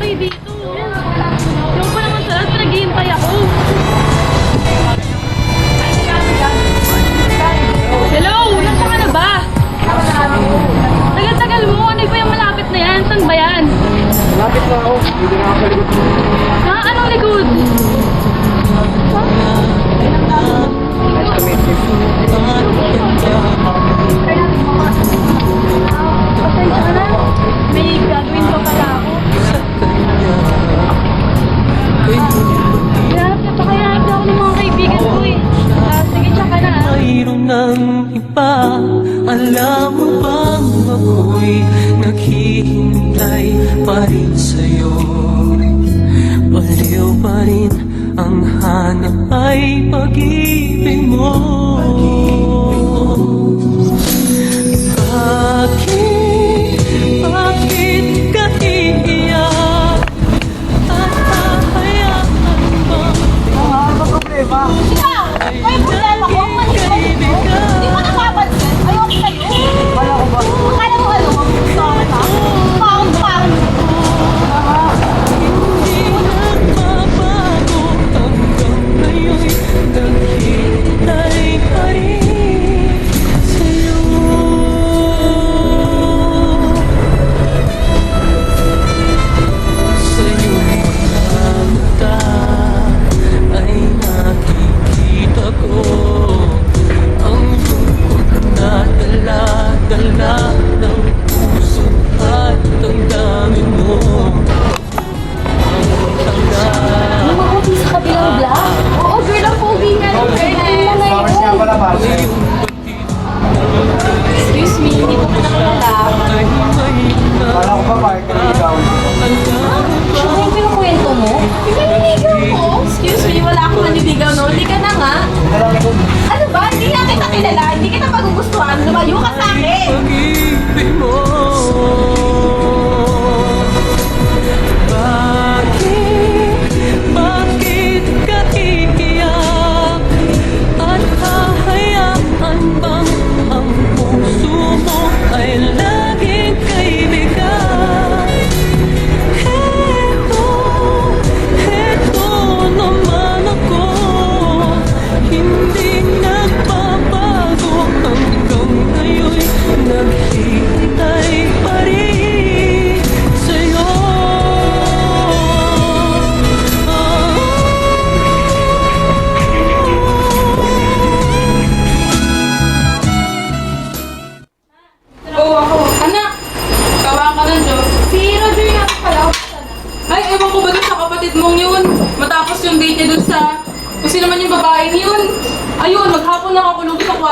kayo dito. Yung pa naman sa last, naghihintay ako. Hello, nasa ka na ba? Tagal-tagal mo, ano ba yung malapit na yan? Saan ba yan? Malapit na ako, hindi na ako likod. Ha? Anong likod? Nice to meet you. May graduate naniligaw, no? Hindi ka na nga. Ano ba? Hindi na kita kilala. Hindi kita magugustuhan. Lumayo ka sa akin.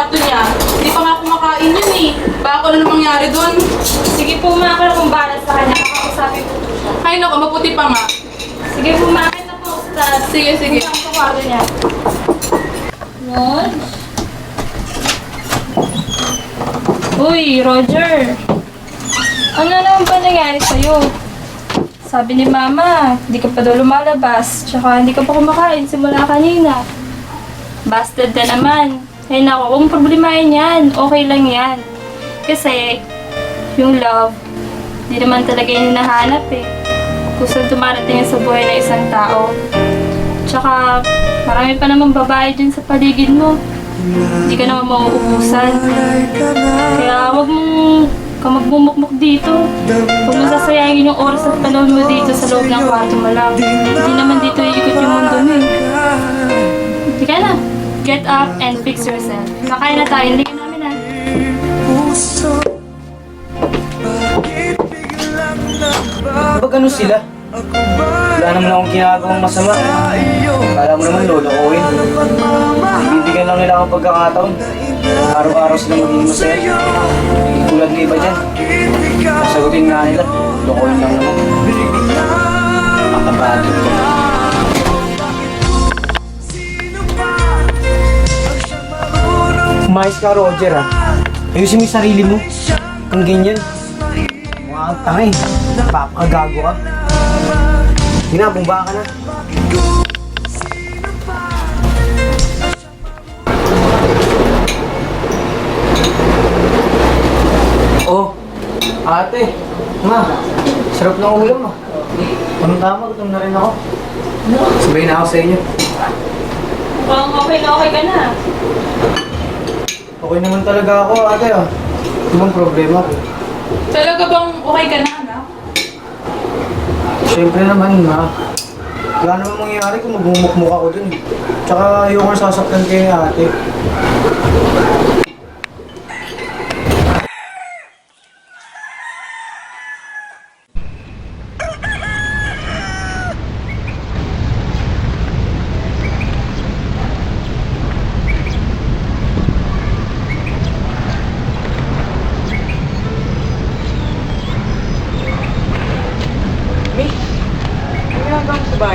Nakakulong doon sa kwarto niya. Hindi pa nga kumakain yun eh. Baka ano na mangyari dun. Sige po, ma. Ako na kung balas sa kanya. Kakausapin ko po siya. Ay, naku, maputi pa nga. Sige po, ma. Akin na po. Sa, Sige, sige. Punta sa kwarto niya. Rog? Uy, Roger. Ano naman ba nangyari sa'yo? Sabi ni Mama, hindi ka pa daw lumalabas. Tsaka hindi ka pa kumakain simula kanina. Busted na naman. Ay nako, huwag mong problemahin yan. Okay lang yan. Kasi, yung love, hindi naman talaga yung hinahanap eh. Kung saan dumarating sa buhay ng isang tao. Tsaka, marami pa namang babae dyan sa paligid mo. Hindi ka naman mauubusan. Kaya wag mong ka magmumukmuk dito. Huwag mo sasayangin yung oras at panahon mo dito sa loob ng kwarto mo lang. Hindi naman dito iikot yung mundo mo eh. Hindi ka na. Get up and fix yourself. Kakain na tayo. Hindi namin ah. Pag ano sila? Wala naman akong ginagawang masama. Kala mo naman lolo ko eh. Bibigyan lang nila akong pagkakataon. Araw-araw sila magiging masaya. Hindi tulad ng iba dyan. Sagutin nga nila. Lokohin lang naman. Makabagin ko. Umayos ka, Roger, ha? Ayusin mo yung sarili mo. Kung ganyan. Mukha kang tanga eh. Papakagago ka. Hinabumba ka na. Oh, ate. Ma, sarap ng ulam ah. Anong tama, gutom na rin ako. Sabay na ako sa inyo. Mukhang okay na okay ka na. Okay naman talaga ako, ate ah. Ano bang problema ko? Talaga bang okay ka na, anak? Siyempre naman, ma. Wala namang mangyayari kung magmumukmuk ako dun eh. Tsaka ayoko sasaktan kayo ni ate.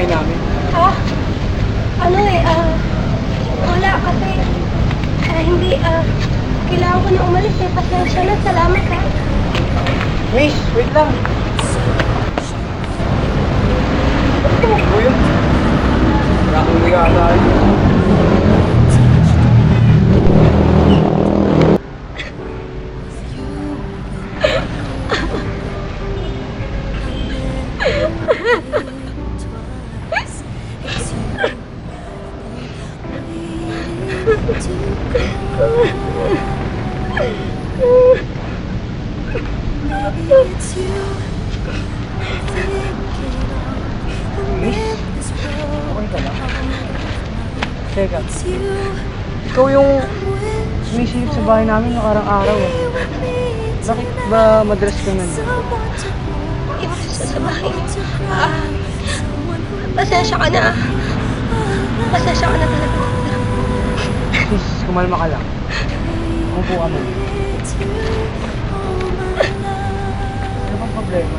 bahay namin? Ah, ano eh, ah, wala kasi, ah, hindi, ah, kailangan ko na umalis eh. Pasensya na, salamat ha. Miss, wait lang. Ano ba yun? Wala akong ligata. bahay namin ng araw-araw. Eh. Bakit ba madalas ka nun? Iwan siya sa bahay. Ah, pasensya ka na. Pasensya ka na talaga. Please, kumalma ka lang. Umupo ka muna. Ano bang problema?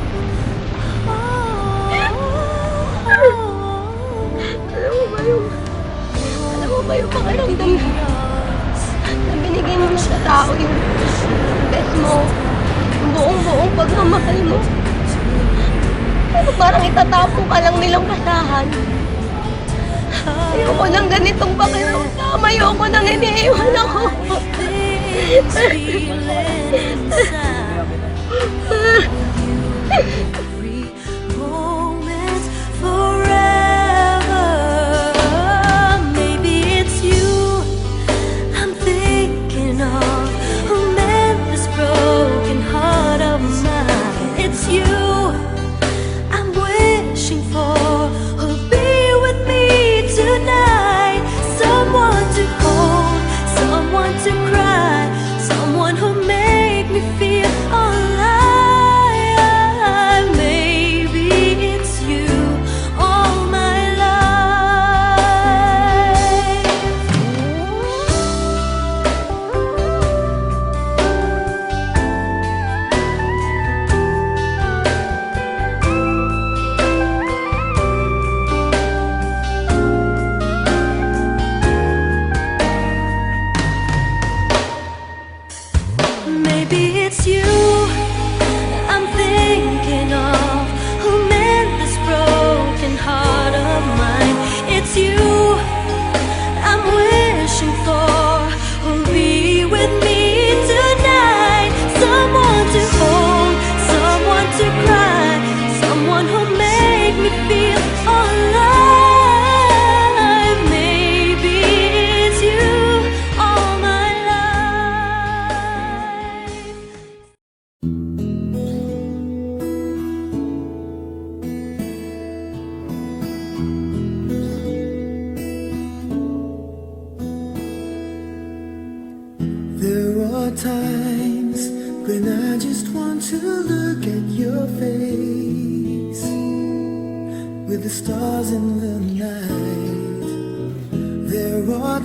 Alam mo ba yung... Alam mo ba yung pakiramdam? ibibigay mo sa tao yung bet mo, yung buong-buong pagmamahal mo. Pero parang itatapon ka lang nilang kasahan. Ayoko ng ganitong pakiramdam. Ayoko nang iniiwan ako.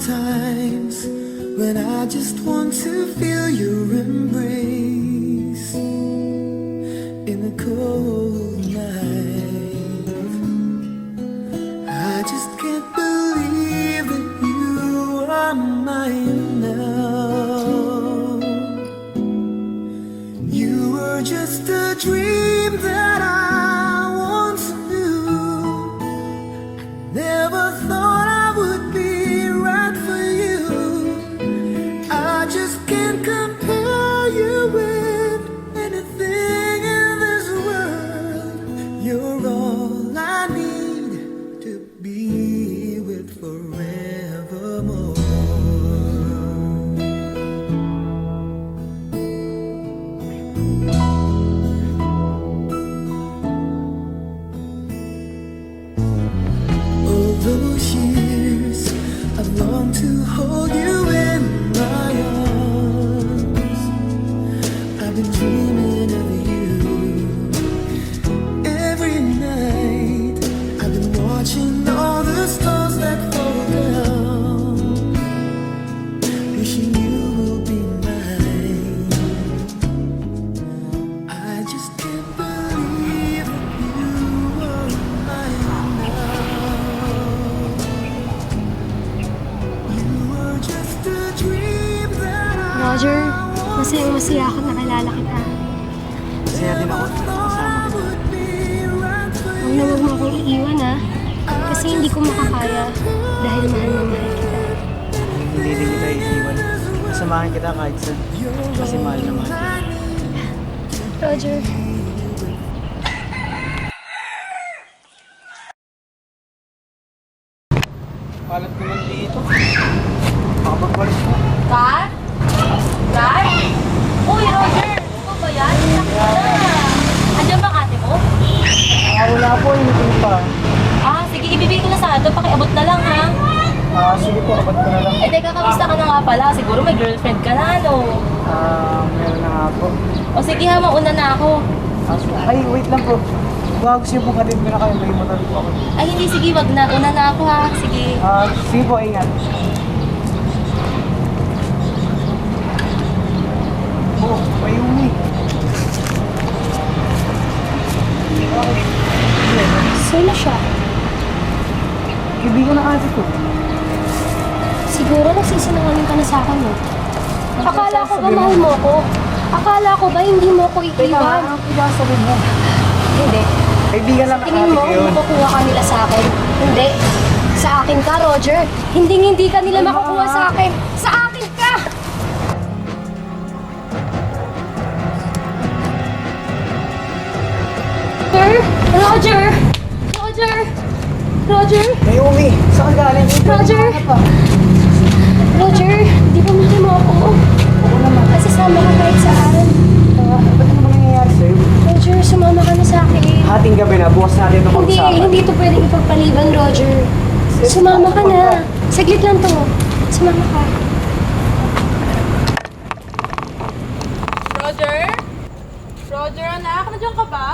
times when I just want. Samahan kita kahit saan. Kasi mahal na mahal. kita. Roger, Kalat naman dito. Makapagpalis mo. Kat? Kat? Uy, Roger! Ikaw ba yan? Andiyan ba ang ate mo? Ah, wala po. Hindi pa. Ah, sige, ibibigay ko na sa ato. Pakiabot na lang, ha? Ah, sige po. Abot ko na lang. Eh, teka, kamusta ka na nga pala? Siguro may girlfriend ka na, no? Ah, meron na nga po. O sige ha, mauna na ako. Ay, wait lang po. Gusto niyo po ko na kayo. May motor po ako. Ay, hindi, sige, wag na. Una na ako, ha? Sige. Ah, sige po. Ingat. Oh, may umi. sino siya? Kaibigan na ate ko. Siguro nagsisinungaling ka na sa akin mo. Akala ko ba mahal mo ko? Akala ko ba hindi mo ko iiwan? Ano sabihin mo? Hindi. Kaibigan lang na Tingin ate mo, ko yun. makukuha ka nila sa akin? Hindi. Sa akin ka, Roger. Hindi hindi ka nila makukuha sa akin. Sa akin ka! Roger! Roger! Roger! Roger! May umi. Saan galing? Roger! Roger! Di ba mahal mo ako? Oo naman. Kasi sama ka kahit saan. Ah, ba't ano ba nangyayari sa'yo? Roger, sumama ka na sa akin. Hating gabi na. Bukas natin ito Hindi, pag-usapan. hindi to pwedeng ipagpaliban, Roger. Sumama ka na. Saglit lang to. Sumama ka. Roger? Roger, anak, nandiyan ka ba?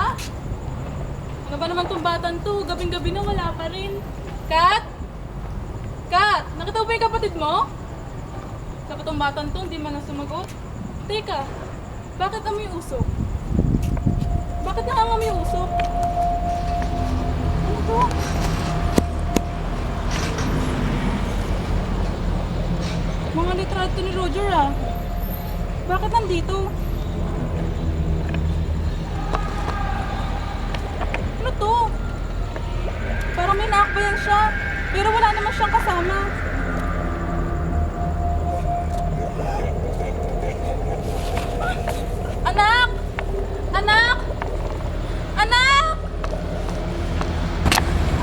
Ano ba naman tong batang to? Gabing-gabi na wala pa rin. Kat? Kat, nakita mo ba yung kapatid mo? Sabi tong batang to, hindi man na sumagot. Teka, bakit amoy usok? Bakit nangangamoy usok? Ano to? Mga litrato ni Roger ah. Bakit nandito? Ano to? Parang may naakbayan siya. Pero wala naman siyang kasama. Anak! Anak!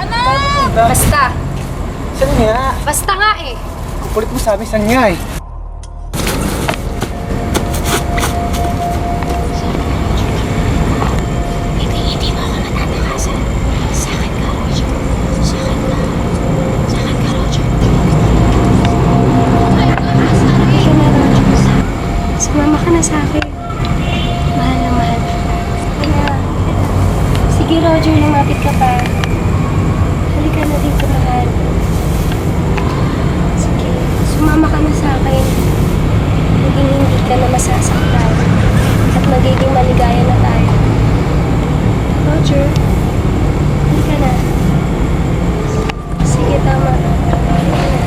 Anak! Anak! Basta. Saan nga? Basta nga eh. Ang kulit mo sabi saan nga eh. Sumama ka na sa akin. Mahal na mahal na. Sige, Roger, lumapit ka pa. Halika na dito, mahal. Sige, sumama ka na sa akin. Hindi hindi ka na masasaktan. At magiging maligaya na tayo. Roger, halika na. Sige, tama. Halika na.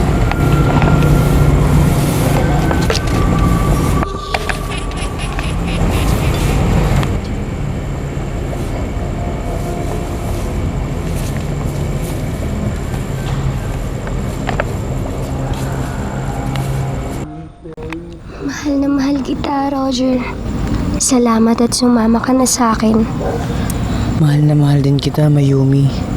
Mahal na mahal kita, Roger. Salamat at sumama ka na sa akin. Mahal na mahal din kita, Mayumi.